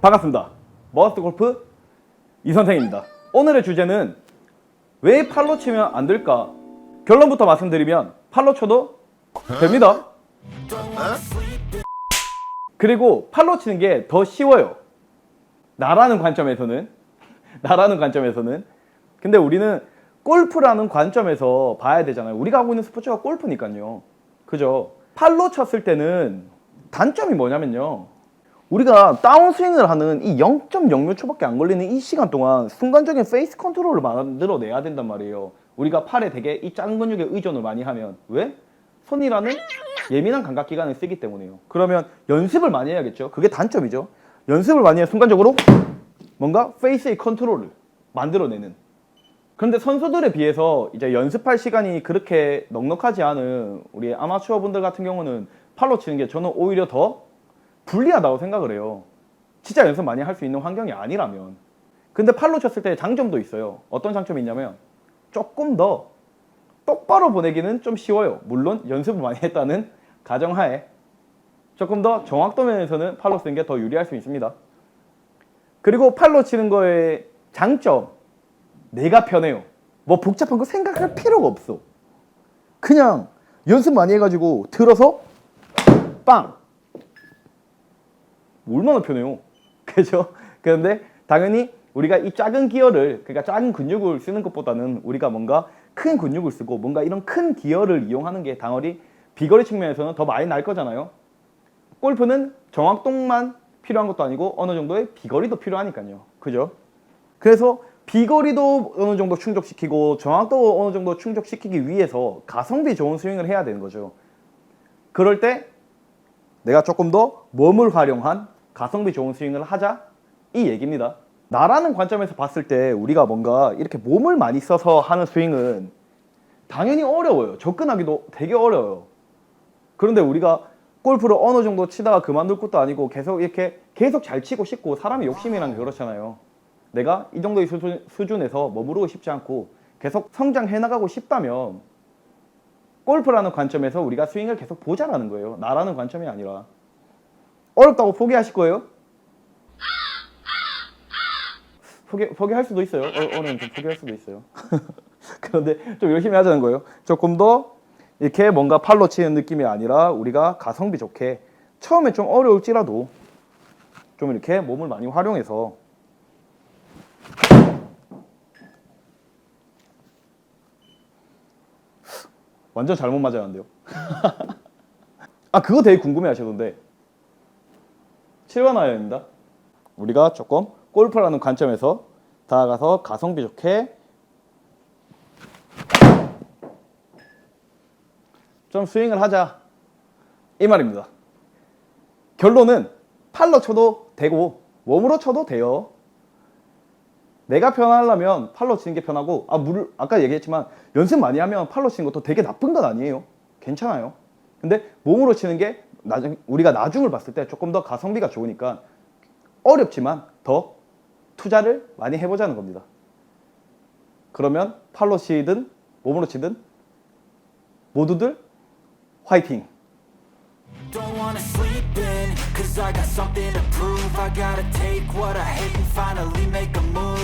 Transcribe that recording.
반갑습니다. 머스트 골프 이선생입니다. 오늘의 주제는 왜 팔로 치면 안 될까? 결론부터 말씀드리면 팔로 쳐도 됩니다. 그리고 팔로 치는 게 더 쉬워요. 나라는 관점에서는 나라는 관점에서는 근데 우리는 골프라는 관점에서 봐야 되잖아요. 우리가 하고 있는 스포츠가 골프니까요. 그죠? 팔로 쳤을 때는 단점이 뭐냐면요. 우리가 다운스윙을 하는 이 0.0몇 초밖에 안 걸리는 이 시간 동안 순간적인 페이스 컨트롤을 만들어내야 된단 말이에요. 우리가 팔에 되게 이 작은 근육에 의존을 많이 하면 왜? 손이라는 예민한 감각 기관을 쓰기 때문이에요. 그러면 연습을 많이 해야겠죠. 그게 단점이죠. 연습을 많이 해 순간적으로 뭔가 페이스의 컨트롤을 만들어내는. 그런데 선수들에 비해서 이제 연습할 시간이 그렇게 넉넉하지 않은 우리 아마추어 분들 같은 경우는 팔로 치는 게 저는 오히려 더 불리하다고 생각을 해요. 진짜 연습 많이 할 수 있는 환경이 아니라면. 근데 팔로 쳤을 때 장점도 있어요. 어떤 장점이 있냐면 조금 더 똑바로 보내기는 좀 쉬워요. 물론 연습을 많이 했다는 가정하에 조금 더 정확도 면에서는 팔로 쓰는 게 더 유리할 수 있습니다. 그리고 팔로 치는 거의 장점 내가 편해요. 뭐 복잡한 거 생각할 필요가 없어. 그냥 연습 많이 해가지고 들어서 빵 얼마나 편해요. 그죠? 그런데 당연히 우리가 이 작은 기어를 그러니까 작은 근육을 쓰는 것보다는 우리가 뭔가 큰 근육을 쓰고 뭔가 이런 큰 기어를 이용하는 게 당연히 비거리 측면에서는 더 많이 날 거잖아요. 골프는 정확도만 필요한 것도 아니고 어느 정도의 비거리도 필요하니까요. 그죠? 그래서 비거리도 어느 정도 충족시키고 정확도 어느 정도 충족시키기 위해서 가성비 좋은 스윙을 해야 되는 거죠. 그럴 때 내가 조금 더 몸을 활용한 가성비 좋은 스윙을 하자 이 얘기입니다. 나라는 관점에서 봤을 때 우리가 뭔가 이렇게 몸을 많이 써서 하는 스윙은 당연히 어려워요. 접근하기도 되게 어려워요. 그런데 우리가 골프를 어느 정도 치다가 그만둘 것도 아니고 계속 이렇게 계속 잘 치고 싶고 사람이 욕심이란 게 그렇잖아요. 내가 이 정도의 수준, 수준에서 머무르고 싶지 않고 계속 성장해 나가고 싶다면 골프라는 관점에서 우리가 스윙을 계속 보자라는 거예요. 나라는 관점이 아니라. 어렵다고 포기하실 거예요? 포기, 포기할 수도 있어요. 어, 어려우면 좀 포기할 수도 있어요. 그런데 좀 열심히 하자는 거예요. 조금 더 이렇게 뭔가 팔로 치는 느낌이 아니라 우리가 가성비 좋게 처음에 좀 어려울지라도 좀 이렇게 몸을 많이 활용해서 완전 잘못 맞았는데요. 아 그거 되게 궁금해 하시던데 7번 아이언입니다. 우리가 조금 골프라는 관점에서 다가가서 가성비 좋게 좀 스윙을 하자 이 말입니다. 결론은 팔로 쳐도 되고 몸으로 쳐도 돼요. 내가 편하려면 팔로 치는 게 편하고 아 물, 아까 얘기했지만 연습 많이 하면 팔로 치는 것도 되게 나쁜 건 아니에요. 괜찮아요. 근데 몸으로 치는 게 나중 우리가 나중을 봤을 때 조금 더 가성비가 좋으니까 어렵지만 더 투자를 많이 해보자는 겁니다. 그러면 팔로 치든 몸으로 치든 모두들 화이팅! Don't wanna sleep in, cause I got something to prove. I gotta take what I hate and finally make a move.